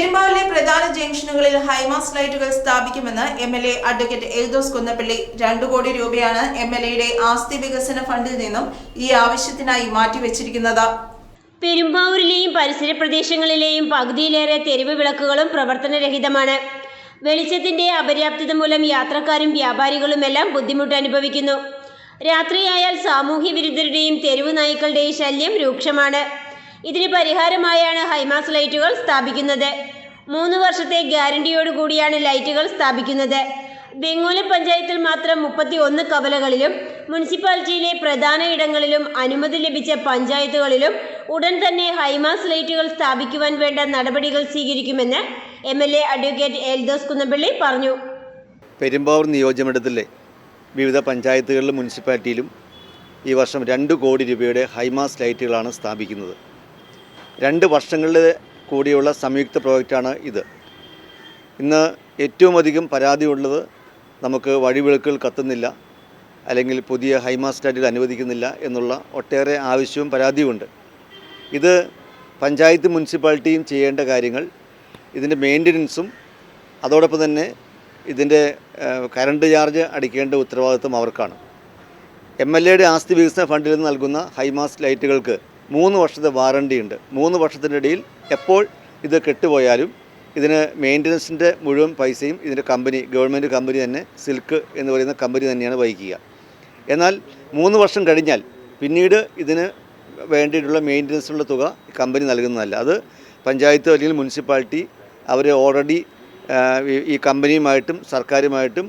പെരുമ്പാവൂരിലെ പ്രധാന ജംഗ്ഷനുകളിൽ ഹൈമാസ് ലൈറ്റുകൾ സ്ഥാപിക്കുമെന്ന് M L A advocate Eldhose Kunnappilly. രണ്ടു കോടി രൂപയാണ് എം എൽ എയുടെ ആസ്തി വികസന ഫണ്ടിൽ നിന്നും ഈ ആവശ്യത്തിനായി മാറ്റിവെച്ചിരിക്കുന്നത്. പെരുമ്പാവൂരിലെയും പരിസര പ്രദേശങ്ങളിലെയും പകുതിയിലേറെ തെരുവ് വിളക്കുകളും പ്രവർത്തനരഹിതമാണ്. വെളിച്ചത്തിന്റെ അപര്യാപ്തത മൂലം യാത്രക്കാരും വ്യാപാരികളുമെല്ലാം ബുദ്ധിമുട്ട് അനുഭവിക്കുന്നു. രാത്രിയായാൽ സാമൂഹ്യ വിരുദ്ധരുടെയും തെരുവ് നായ്ക്കളുടെയും ശല്യം രൂക്ഷമാണ്. ഇതിന് പരിഹാരമായാണ് ഹൈമാസ് ലൈറ്റുകൾ സ്ഥാപിക്കുന്നത്. മൂന്ന് വർഷത്തെ ഗ്യാരണ്ടിയോട് കൂടിയാണ് ലൈറ്റുകൾ സ്ഥാപിക്കുന്നത്. ബെങ്ങോല പഞ്ചായത്തിൽ മാത്രം മുപ്പത്തി ഒന്ന് കവലകളിലും മുനിസിപ്പാലിറ്റിയിലെ പ്രധാന ഇടങ്ങളിലും അനുമതി ലഭിച്ച പഞ്ചായത്തുകളിലും ഉടൻ തന്നെ ഹൈമാസ് ലൈറ്റുകൾ സ്ഥാപിക്കുവാൻ വേണ്ട നടപടികൾ സ്വീകരിക്കുമെന്ന് M L A advocate Eldhose Kunnappilly പറഞ്ഞു. പെരുമ്പാവൂർ നിയോജകമണ്ഡലത്തിലെ വിവിധ പഞ്ചായത്തുകളിലും മുനിസിപ്പാലിറ്റിയിലും ഈ വർഷം രണ്ട് കോടി രൂപയുടെ ഹൈമാസ് ലൈറ്റുകളാണ് സ്ഥാപിക്കുന്നത്. രണ്ട് വർഷങ്ങളിൽ കൂടിയുള്ള സംയുക്ത പ്രോജക്റ്റാണ് ഇത്. ഇന്ന് ഏറ്റവും അധികം പരാതിയുള്ളത് നമുക്ക് വഴിവിളക്കുകൾ കത്തുന്നില്ല അല്ലെങ്കിൽ പുതിയ ഹൈമാസ് ലൈറ്റുകൾ അനുവദിക്കുന്നില്ല എന്നുള്ള ഒട്ടേറെ ആവശ്യവും പരാതിയുമുണ്ട്. ഇത് പഞ്ചായത്ത് മുനിസിപ്പാലിറ്റിയും ചെയ്യേണ്ട കാര്യങ്ങൾ ഇതിന്റെ മെയിന്റനൻസും അതോടൊപ്പം തന്നെ ഇതിന്റെ കറണ്ട് ചാർജ് അടിക്കേണ്ട ഉത്തരവാദിത്വം അവർക്കാണ്. എം എൽ എയുടെ ആസ്തി വികസന ഫണ്ടിൽ നിന്ന് നൽകുന്ന ഹൈമാസ് ലൈറ്റുകൾക്ക് മൂന്ന് വർഷത്തെ വാറണ്ടി ഉണ്ട്. മൂന്ന് വർഷത്തിന്റെ ഇടയിൽ എപ്പോൾ ഇത് കെട്ടുപോയാലും ഇതിന് മെയിന്റനൻസിന്റെ മുഴുവൻ പൈസയും ഇതിന്റെ കമ്പനി ഗവൺമെന്റ് കമ്പനി തന്നെ സിൽക്ക് എന്ന് പറയുന്ന കമ്പനി തന്നെയാണ് വഹിക്കുക. എന്നാൽ മൂന്ന് വർഷം കഴിഞ്ഞാൽ പിന്നീട് ഇതിന് വേണ്ടിയിട്ടുള്ള മെയിന്റനൻസിനുള്ള തുക കമ്പനി നൽകുന്നതല്ല. അത് പഞ്ചായത്ത് അല്ലെങ്കിൽ മുനിസിപ്പാലിറ്റി അവർ ഓൾറെഡി ഈ കമ്പനിയുമായിട്ടും സർക്കാരുമായിട്ടും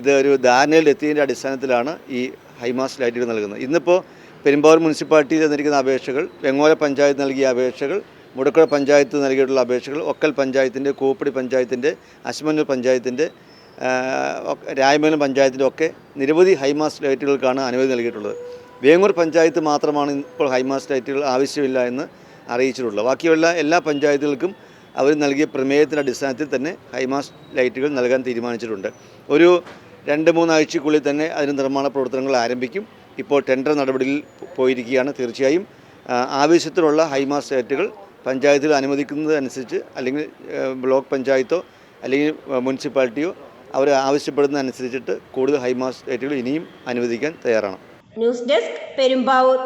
ഇത് ഒരു ധാരണയിലെത്തിയതിന്റെ അടിസ്ഥാനത്തിലാണ് ഈ ഹൈമാസ് ലൈറ്റുകൾ നൽകുന്നത്. ഇന്നിപ്പോൾ പെരുമ്പാവൂർ മുനിസിപ്പാലിറ്റി തന്നിരിക്കുന്ന അപേക്ഷകൾ വെങ്ങോല പഞ്ചായത്ത് നൽകിയ അപേക്ഷകൾ മുടക്കുഴ പഞ്ചായത്ത് നൽകിയിട്ടുള്ള അപേക്ഷകൾ ഒക്കൽ പഞ്ചായത്തിന്റെ കൂപ്പടി പഞ്ചായത്തിന്റെ അശ്മന്നൂർ പഞ്ചായത്തിന്റെ രായമംഗലം പഞ്ചായത്തിന്റെ ഒക്കെ നിരവധി ഹൈമാസ് ലൈറ്റുകൾക്കാണ് അനുമതി നൽകിയിട്ടുള്ളത്. വേങ്ങൂർ പഞ്ചായത്ത് മാത്രമാണ് ഇപ്പോൾ ഹൈമാസ് ലൈറ്റുകൾ ആവശ്യമില്ല എന്ന് അറിയിച്ചിട്ടുള്ളത്. ബാക്കിയുള്ള എല്ലാ പഞ്ചായത്തുകൾക്കും അവർ നൽകിയ പ്രമേയത്തിന്റെ അടിസ്ഥാനത്തിൽ തന്നെ ഹൈമാസ് ലൈറ്റുകൾ നൽകാൻ തീരുമാനിച്ചിട്ടുണ്ട്. ഒരു രണ്ട് മൂന്നാഴ്ചക്കുള്ളിൽ തന്നെ അതിന് നിർമ്മാണ പ്രവർത്തനങ്ങൾ ആരംഭിക്കും. ഇപ്പോൾ ടെൻഡർ നടപടിയിൽ പോയിരിക്കുകയാണ് തീർച്ചയായും. ആവശ്യത്തിലുള്ള ഹൈമാസ് ലൈറ്റുകൾ പഞ്ചായത്തിൽ അനുവദിക്കുന്നതനുസരിച്ച് അല്ലെങ്കിൽ ബ്ലോക്ക് പഞ്ചായത്തോ അല്ലെങ്കിൽ മുനിസിപ്പാലിറ്റിയോ അവർ ആവശ്യപ്പെടുന്നതനുസരിച്ചിട്ട് കൂടുതൽ ഹൈമാസ് സൈറ്റുകൾ ഇനിയും അനുവദിക്കാൻ തയ്യാറാണ്. News desk Perumbavoor.